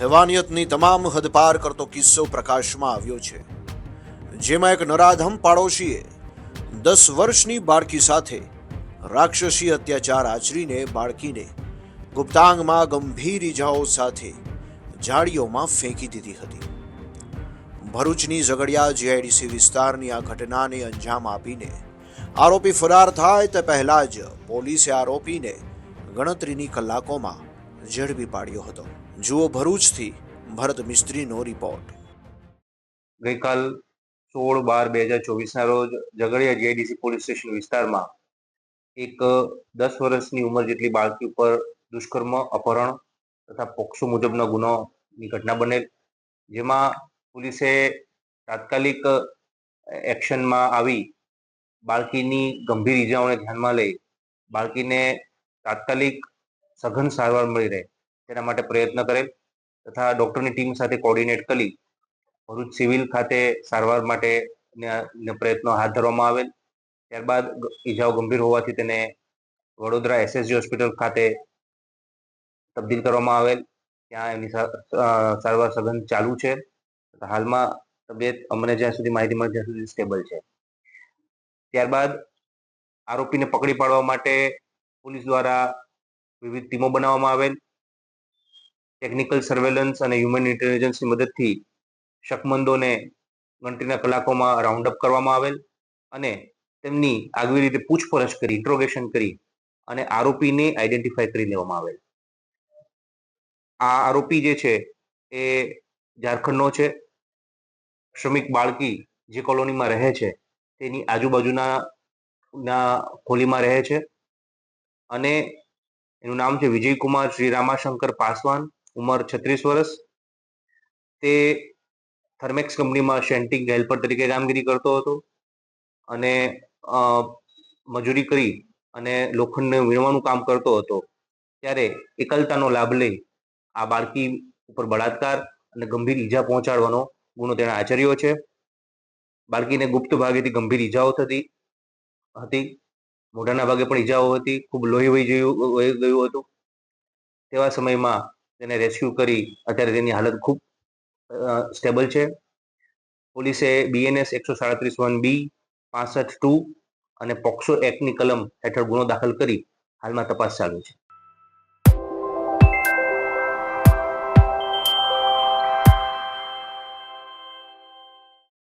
હેવાનિયતની તમામ હદ પાર કરતો કિસ્સો પ્રકાશમાં આવ્યો છે. જેમાં એક નરાધમ પાડોશીએ દસ વર્ષની બાળકી સાથે રાક્ષસી અત્યાચાર આચરીને બાળકીને ગુપ્તાંગમાં ગંભીર ઈજાઓ સાથે ઝાડીઓમાં ફેંકી દીધી હતી. ભરૂચની ઝઘડિયા જીઆઈડીસી વિસ્તારની આ ઘટનાને અંજામ આપીને આરોપી ફરાર થાય તે પહેલાં જ પોલીસે આરોપીને ગણતરીની કલાકોમાં ઝડપી પાડ્યો હતો. જુઓ ભરૂચથી ભરત મિસ્ત્રીનો રિપોર્ટ ગઈકાલ સોળ બાર બે હજાર ચોવીસના રોજ ઝઘડિયા જીઆઈડીસી પોલીસ સ્ટેશન વિસ્તારમાં એક દસ વર્ષની ઉંમર જેટલી બાળકી ઉપર દુષ્કર્મ, અપહરણ તથા પોક્સો મુજબનો ગુનોની ઘટના બનેલ. જેમાં પોલીસે તાત્કાલિક એક્શનમાં આવી બાળકીની ગંભીર ઈજાઓને ધ્યાનમાં લઈ બાળકીને તાત્કાલિક સઘન સારવાર મળી રહે. તેના માટે પ્રયત્ન કરેલ તથા ડોક્ટરની ટીમ સાથે કોર્ડિનેટ કરી ભરૂચ સિવિલ ખાતે સારવાર માટે પ્રયત્નો હાથ ધરવામાં આવેલ. ત્યારબાદ ઈજાઓ ગંભીર હોવાથી તેને વડોદરા એસએસજી હોસ્પિટલ ખાતે તબદીલ કરવામાં આવેલ. ત્યાં એમની સારવાર સઘન ચાલુ છે. હાલમાં તબિયત અમને જ્યાં સુધી માહિતી મળે ત્યાં સુધી સ્ટેબલ છે. ત્યારબાદ આરોપીને પકડી પાડવા માટે પોલીસ દ્વારા વિવિધ ટીમો બનાવવામાં આવેલ. ટેકનિકલ સર્વેલન્સ અને હ્યુમન ઇન્ટેલિજન્સની મદદથી શકમંદોને ગણતરીના કલાકોમાં રાઉન્ડ અપ કરવામાં આવેલ અને તેમની આગવી રીતે પૂછપરછ કરી ઇન્ટ્રોગેશન કરી અને આરોપીને આઈડેન્ટિફાય કરી લેવામાં આવેલ. આ આરોપી જે છે એ ઝારખંડનો છે. શ્રમિક બાળકી જે કોલોનીમાં રહે છે તેની આજુબાજુના ના ખોલીમાં રહે છે અને એનું નામ છે વિજયકુમાર શ્રી રામાશંકર પાસવાન. ઉંમર છત્રીસ વર્ષ. તે થર્મેક્સ કંપનીમાં શેન્ટિંગ હેલ્પર તરીકે કામગીરી કરતો હતો અને મજૂરી કરી અને લોખંડને વીણવાનું કામ કરતો હતો. ત્યારે એકલતાનો લાભ લઈ આ બાળકી ઉપર બળાત્કાર અને ગંભીર ઈજા પહોંચાડવાનો ગુનો તેણે આચર્યો છે. બાળકીને ગુપ્ત ભાગેથી ગંભીર ઈજાઓ થતી, હતી. મોઢાના ભાગે પણ ઈજાઓ હતી. ખૂબ લોહી વહી ગયું હતું. તેવા સમયમાં તેને રેસ્ક્યુ કરી અત્યારે તેની હાલત ખૂબ સ્ટેબલ છે. પોલીસે બીએનએસ એકસો સાડત્રીસ વન બી પાસઠ ટુ અને પોક્સો એક્ટની કલમ હેઠળ ગુનો દાખલ કરી હાલમાં તપાસ ચાલુ છે.